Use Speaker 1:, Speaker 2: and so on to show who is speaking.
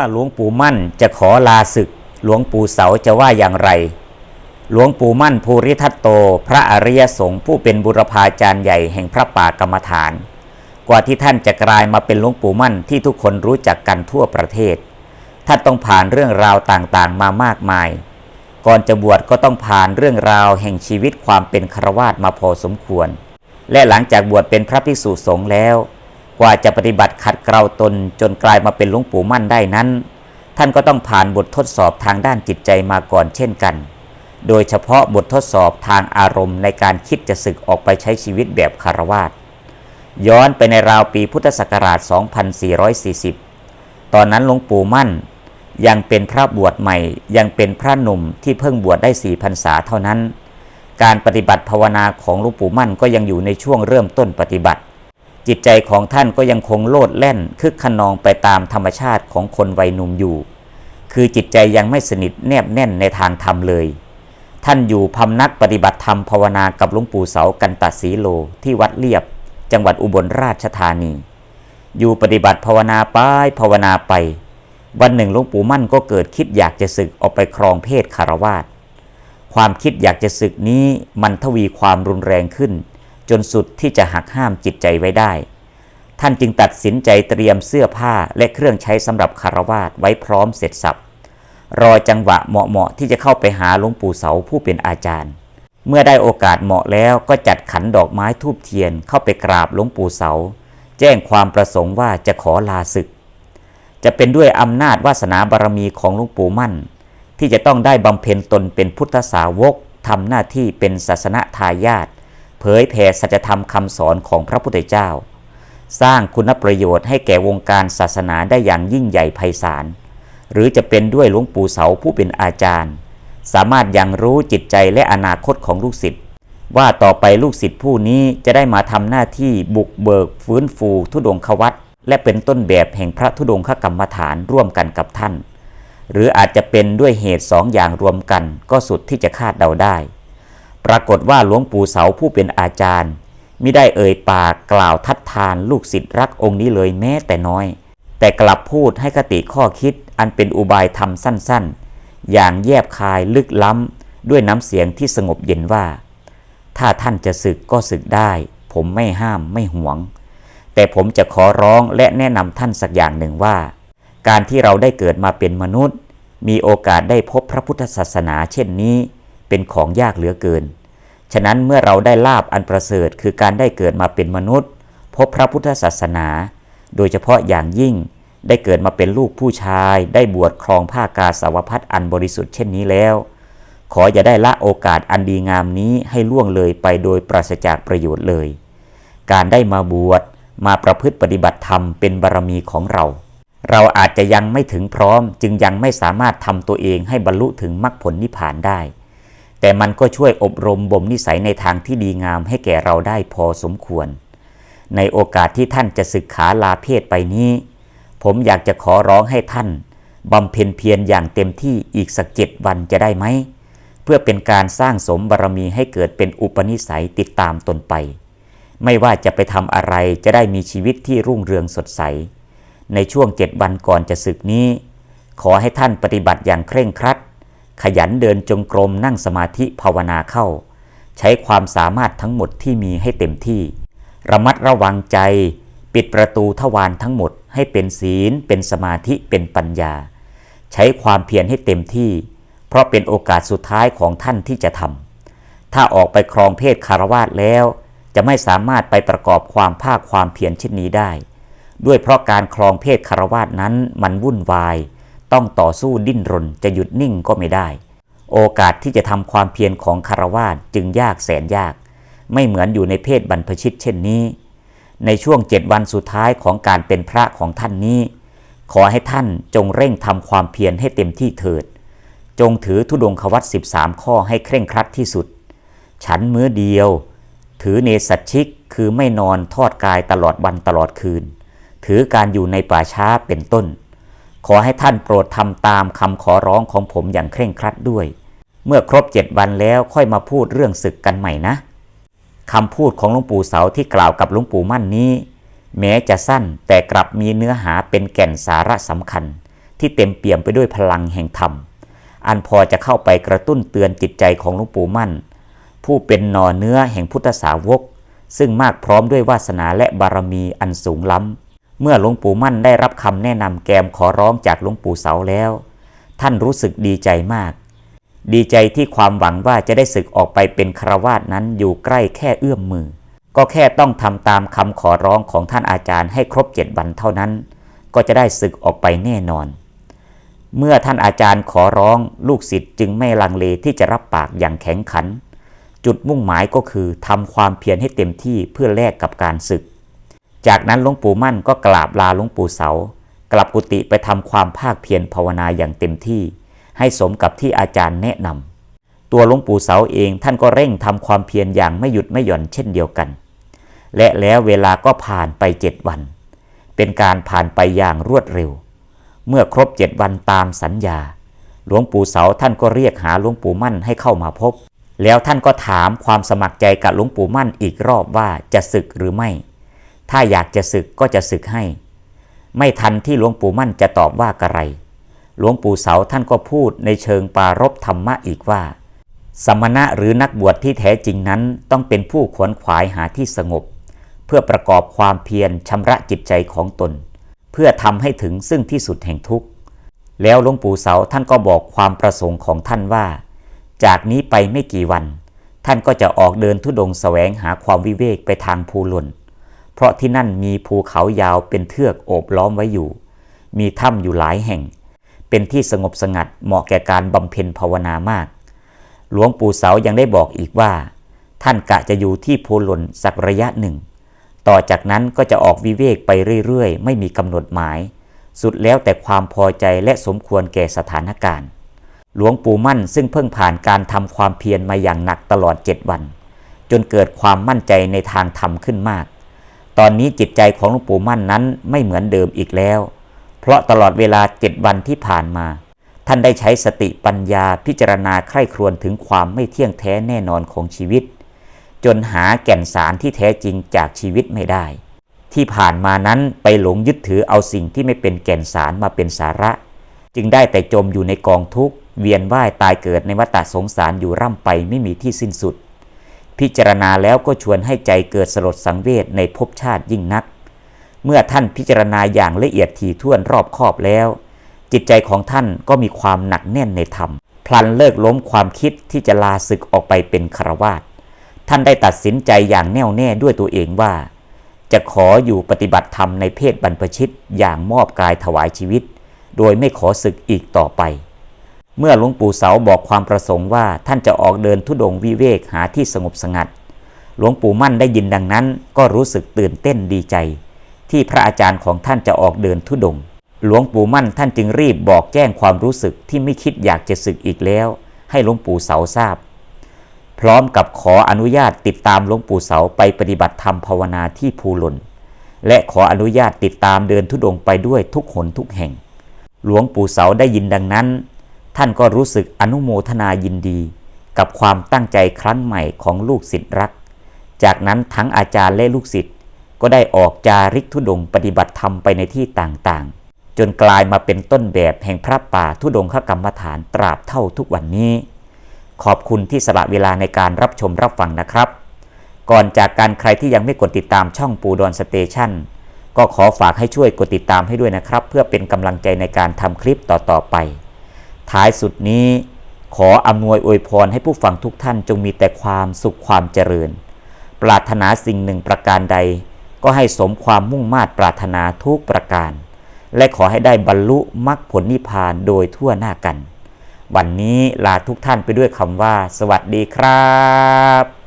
Speaker 1: อหลวงปู่มั่นจะขอลาศึก หลวงปู่เสาจะว่าอย่างไร หลวงปู่มั่นภูริทัตโต พระอริยสงฆ์ผู้เป็นบุรพาจารย์ใหญ่แห่งพระป่ากรรมฐาน กว่าที่ท่านจะกลายมาเป็นหลวงปู่มั่นที่ทุกคนรู้จักกันทั่วประเทศ ท่านต้องผ่านเรื่องราวต่างๆ มามากมาย ก่อนจะบวชก็ต้องผ่านเรื่องราวแห่งชีวิตความเป็นครวาสมาพอสมควร และหลังจากบวชเป็นพระภิกษุสงฆ์แล้ว กว่าจะปฏิบัติขัดเกลาตนจนกลายมาเป็นหลวงปู่มั่นได้นั้น ท่านก็ต้องผ่านบททดสอบทางด้านจิตใจมาก่อนเช่นกัน โดยเฉพาะบททดสอบทางอารมณ์ในการคิดจะศึกออกไปใช้ชีวิตแบบคารวาสย้อนไปในราวปีพุทธศักราช 2440 ตอนนั้นหลวงปู่มั่น ยังเป็นพระบวชใหม่ ยังเป็นพระหนุ่มที่เพิ่งบวชได้สี่พรรษาเท่านั้น การปฏิบัติภาวนาของหลวงปู่มั่นก็ยังอยู่ในช่วงเริ่มต้นปฏิบัติ จิตใจของท่านก็ยังคงโลดแล่นคึกขนองไปตามธรรมชาติของคนวัยหนุ่มอยู่ คือจิตใจยังไม่สนิทแนบแน่นในทางธรรมเลย ท่านอยู่พำนักปฏิบัติธรรมภาวนากับหลวงปู่เสากันตสีโลที่วัดเลียบ จังหวัดอุบลราชธานี อยู่ปฏิบัติภาวนาไปภาวนาไป วันหนึ่งหลวงปู่มั่นก็เกิดคิดอยากจะศึกออกไปครองเพศคารวาสความคิดอยากจะศึกนี้มันทวีความรุนแรงขึ้น จนสุดที่จะหักห้ามจิตใจไว้ได้ ท่านจึงตัดสินใจเตรียมเสื้อผ้าและเครื่องใช้สำหรับคารวาสไว้พร้อมเสร็จสับรอจังหวะเหมาะๆที่จะเข้าไปหาหลวงปู่เสาผู้เป็นอาจารย์ เมื่อได้โอกาสเหมาะแล้วก็จัดขันดอกไม้ทูบเทียนเข้าไปกราบหลวงปู่เสา แจ้งความประสงค์ว่าจะขอลาศึก จะเป็นด้วยอำนาจวาสนาบารมีของหลวงปู่มั่น ที่จะต้องได้บำเพ็ญตนเป็นพุทธสาวกทำหน้าที่เป็นศาสนทายาท เผยแผ่สัจธรรมคำสอนของพระพุทธเจ้า สร้างคุณประโยชน์ให้แก่วงการศาสนาได้อย่างยิ่งใหญ่ไพศาล หรือจะเป็นด้วยหลวงปู่เสาผู้เป็นอาจารย์ สามารถยังรู้จิตใจและอนาคตของลูกศิษย์ว่าต่อไปลูกศิษย์ผู้นี้จะได้มาทำหน้าที่บุกเบิกฟื้นฟูทุดงควัตและเป็นต้นแบบแห่งพระธุดงคกรรมฐานร่วมกันกับท่าน หรืออาจจะเป็นด้วยเหตุสองอย่างรวมกันก็สุดที่จะคาดเดาได้ ปรากฏว่าหลวงปู่เสาผู้เป็นอาจารย์มิได้เอ่ยปากกล่าวทัดทานลูกศิษย์รักองค์นี้เลยแม้แต่น้อย แต่กลับพูดให้คติข้อคิดอันเป็นอุบายธรรมสั้นๆ อย่างแยบคายลึกล้ำด้วยน้ำเสียงที่สงบเย็นว่า ถ้าท่านจะศึกก็ศึกได้ ผมไม่ห้ามไม่หวง แต่ผมจะขอร้องและแนะนำท่านสักอย่างหนึ่งว่า การที่เราได้เกิดมาเป็นมนุษย์ มีโอกาสได้พบพระพุทธศาสนาเช่นนี้ เป็นของยากเหลือเกิน ฉะนั้นเมื่อเราได้ลาบอันประเสริฐคือการได้เกิดมาเป็นมนุษย์ พบพระพุทธศาสนา โดยเฉพาะอย่างยิ่งได้เกิดมาเป็นลูกผู้ชาย ได้บวชครองผ้ากาสาวพัดอันบริสุทธิ์เช่นนี้แล้ว ขออย่าได้ละโอกาสอันดีงามนี้ให้ล่วงเลยไปโดยปราศจากประโยชน์เลย การได้มาบวชมาประพฤติปฏิบัติธรรมเป็นบารมีของเรา เราอาจจะยังไม่ถึงพร้อมจึงยังไม่สามารถทำตัวเองให้บรรลุถึงมรรคผลนิพพานได้ แต่มันก็ช่วยอบรมบ่มนิสัยในทางที่ดีงามให้แก่เราได้พอสมควร ในโอกาสที่ท่านจะศึกขาลาเพศไปนี้ ผมอยากจะขอร้องให้ท่านบำเพ็ญเพียรอย่างเต็มที่อีกสักเจ็ดวันจะได้ไหม เพื่อเป็นการสร้างสมบารมีให้เกิดเป็นอุปนิสัยติดตามตนไป ไม่ว่าจะไปทำอะไรจะได้มีชีวิตที่รุ่งเรืองสดใส ในช่วงเจ็ดวันก่อนจะศึกนี้ ขอให้ท่านปฏิบัติอย่างเคร่งครัด ขยันเดินจงกรมนั่งสมาธิภาวนาเข้า ใช้ความสามารถทั้งหมดที่มีให้เต็มที่ ระมัดระวังใจ ปิดประตูทวารทั้งหมดให้เป็นศีล เป็นสมาธิเป็นปัญญา ใช้ความเพียรให้เต็มที่ เพราะเป็นโอกาสสุดท้ายของท่านที่จะทำถ้าออกไปครองเพศคารวาสแล้ว จะไม่สามารถไปประกอบความภาคความเพียรเช่นนี้ได้ ด้วยเพราะการครองเพศคารวาสนั้นมันวุ่นวาย ต้องต่อสู้ดิ้นรนจะหยุดนิ่งก็ไม่ได้ โอกาสที่จะทำความเพียรของคารวาสจึงยากแสนยาก ไม่เหมือนอยู่ในเพศบรรพชิตเช่นนี้ ในช่วงเจ็ดวันสุดท้ายของการเป็นพระของท่านนี้ ขอให้ท่านจงเร่งทำความเพียรให้เต็มที่เถิด จงถือธุดงควัต13ข้อให้เคร่งครัดที่สุด ฉันมื้อเดียว ถือเนสัชชิกคือไม่นอนทอดกายตลอดวันตลอดคืน ถือการอยู่ในป่าช้าเป็นต้น ขอให้ท่านโปรดทำตามคำขอร้องของผมอย่างเคร่งครัดด้วย เมื่อครบเจ็ดวันแล้วค่อยมาพูดเรื่องศึกกันใหม่นะคำพูดของหลวงปู่เสาที่กล่าวกับหลวงปู่มั่นนี้ แม้จะสั้นแต่กลับมีเนื้อหาเป็นแก่นสาระสำคัญ ที่เต็มเปี่ยมไปด้วยพลังแห่งธรรม อันพอจะเข้าไปกระตุ้นเตือนจิตใจของหลวงปู่มั่น ผู้เป็นหนอเนื้อแห่งพุทธสาวก ซึ่งมากพร้อมด้วยวาสนาและบารมีอันสูงล้ำ เมื่อหลวงปู่มั่นได้รับคำแนะนำแกมขอร้องจากหลวงปู่เสาแล้ว ท่านรู้สึกดีใจมาก ดีใจที่ความหวังว่าจะได้ศึกออกไปเป็นครวาสนั้นอยู่ใกล้แค่เอื้อมมือ ก็แค่ต้องทำตามคำขอร้องของท่านอาจารย์ให้ครบเจ็ดวันเท่านั้น ก็จะได้ศึกออกไปแน่นอน เมื่อท่านอาจารย์ขอร้องลูกศิษย์จึงไม่ลังเลที่จะรับปากอย่างแข็งขัน จุดมุ่งหมายก็คือทำความเพียรให้เต็มที่เพื่อแลกกับการศึก จากนั้นหลวงปู่มั่นก็กราบลาหลวงปู่เสากลับกุฏิไปทำความภาคเพียรภาวนาอย่างเต็มที่ ให้สมกับที่อาจารย์แนะนำตัวหลวงปู่เสาเองท่านก็เร่งทำความเพียรอย่างไม่หยุดไม่หย่อนเช่นเดียวกัน และแล้วเวลาก็ผ่านไปเจ็ดวัน เป็นการผ่านไปอย่างรวดเร็ว เมื่อครบเจ็ดวันตามสัญญา หลวงปู่เสาท่านก็เรียกหาหลวงปู่มั่นให้เข้ามาพบ แล้วท่านก็ถามความสมัครใจกับหลวงปู่มั่นอีกรอบว่าจะศึกหรือไม่ ถ้าอยากจะศึกก็จะศึกให้ ไม่ทันที่หลวงปู่มั่นจะตอบว่ากระไร หลวงปู่เสาท่านก็พูดในเชิงปารบธรรมะอีกว่า สมณะหรือนักบวชที่แท้จริงนั้นต้องเป็นผู้ขวนขวายหาที่สงบ เพื่อประกอบความเพียรชำระจิตใจของตน เพื่อทำให้ถึงซึ่งที่สุดแห่งทุกข์ แล้วหลวงปู่เสาท่านก็บอกความประสงค์ของท่านว่า จากนี้ไปไม่กี่วัน ท่านก็จะออกเดินทุดงค์แสวงหาความวิเวกไปทางภูหล่น เพราะที่นั่นมีภูเขายาวเป็นเทือกโอบล้อมไว้อยู่ มีถ้ำอยู่หลายแห่ง เป็นที่สงบสงัดเหมาะแก่การบำเพ็ญภาวนามาก หลวงปู่เสายังได้บอกอีกว่า ท่านกะจะอยู่ที่ภูหล่นสักระยะหนึ่ง ต่อจากนั้นก็จะออกวิเวกไปเรื่อยๆ ไม่มีกำหนดหมาย สุดแล้วแต่ความพอใจและสมควรแก่สถานการณ์ หลวงปู่มั่นซึ่งเพิ่งผ่านการทำความเพียรมาอย่างหนักตลอดเจ็ดวัน จนเกิดความมั่นใจในทางธรรมขึ้นมาก ตอนนี้จิตใจของหลวงปู่มั่นนั้นไม่เหมือนเดิมอีกแล้ว เพราะตลอดเวลาเจ็ดวันที่ผ่านมา ท่านได้ใช้สติปัญญาพิจารณาใคร่ครวญถึงความไม่เที่ยงแท้แน่นอนของชีวิต จนหาแก่นสารที่แท้จริงจากชีวิตไม่ได้ ที่ผ่านมานั้นไปหลงยึดถือเอาสิ่งที่ไม่เป็นแก่นสารมาเป็นสาระ จึงได้แต่จมอยู่ในกองทุกข์เวียนว่ายตายเกิดในวัฏสงสารอยู่ร่ำไปไม่มีที่สิ้นสุด พิจารณาแล้วก็ชวนให้ใจเกิดสลดสังเวชในภพชาติยิ่งนัก เมื่อท่านพิจารณาอย่างละเอียดถี่ถ้วนรอบคอบแล้ว จิตใจของท่านก็มีความหนักแน่นในธรรม พลันเลิกล้มความคิดที่จะลาศึกออกไปเป็นคารวาสท่านได้ตัดสินใจอย่างแน่วแน่ด้วยตัวเองว่า จะขออยู่ปฏิบัติธรรมในเพศบรรพชิตอย่างมอบกายถวายชีวิต โดยไม่ขอศึกอีกต่อไป เมื่อหลวงปู่เสาบอกความประสงค์ว่าท่านจะออกเดินทุดงค์วิเวกหาที่สงบสงัด หลวงปู่มั่นได้ยินดังนั้น ก็รู้สึกตื่นเต้นดีใจ ที่พระอาจารย์ของท่านจะออกเดินทุดงค์หลวงปู่มั่นท่านจึงรีบบอกแจ้งความรู้สึกที่ไม่คิดอยากจะศึกอีกแล้ว ให้หลวงปู่เสาทราบ พร้อมกับขออนุญาตติดตามหลวงปู่เสาไปปฏิบัติธรรมภาวนาที่ภูหล่นและขออนุญาตติดตามเดินทุดงค์ไปด้วยทุกหนทุกแห่ง หลวงปู่เสาได้ยินดังนั้น ท่านก็รู้สึกอนุโมทนายินดี กับความตั้งใจครั้งใหม่ของลูกศิษย์รัก จากนั้นทั้งอาจารย์และลูกศิษย์ก็ได้ออกจาริกทุดงปฏิบัติธรรมไปในที่ต่างๆ จนกลายมาเป็นต้นแบบแห่งพระป่าทุดงคกรรมฐานตราบเท่าทุกวันนี้ ขอบคุณที่สละเวลาในการรับชมรับฟังนะครับ ก่อนจากการใครที่ยังไม่กดติดตามช่องปูดอนสเตชันก็ขอฝากให้ช่วยกดติดตามให้ด้วยนะครับ เพื่อเป็นกำลังใจในการทำคลิปต่อๆไป ท้ายสุดนี้ขออำนวยอวยพรให้ผู้ฟังทุกท่านจงมีแต่ความสุขความเจริญ ปรารถนาสิ่งหนึ่งประการใด ก็ให้สมความมุ่งมา่ปรารถนาทุกประการ และขอให้ได้บรรลุมรรคผลนิพพานโดยทั่วหน้ากัน วันนี้ลาทุกท่านไปด้วยคำว่า สวัสดีครับ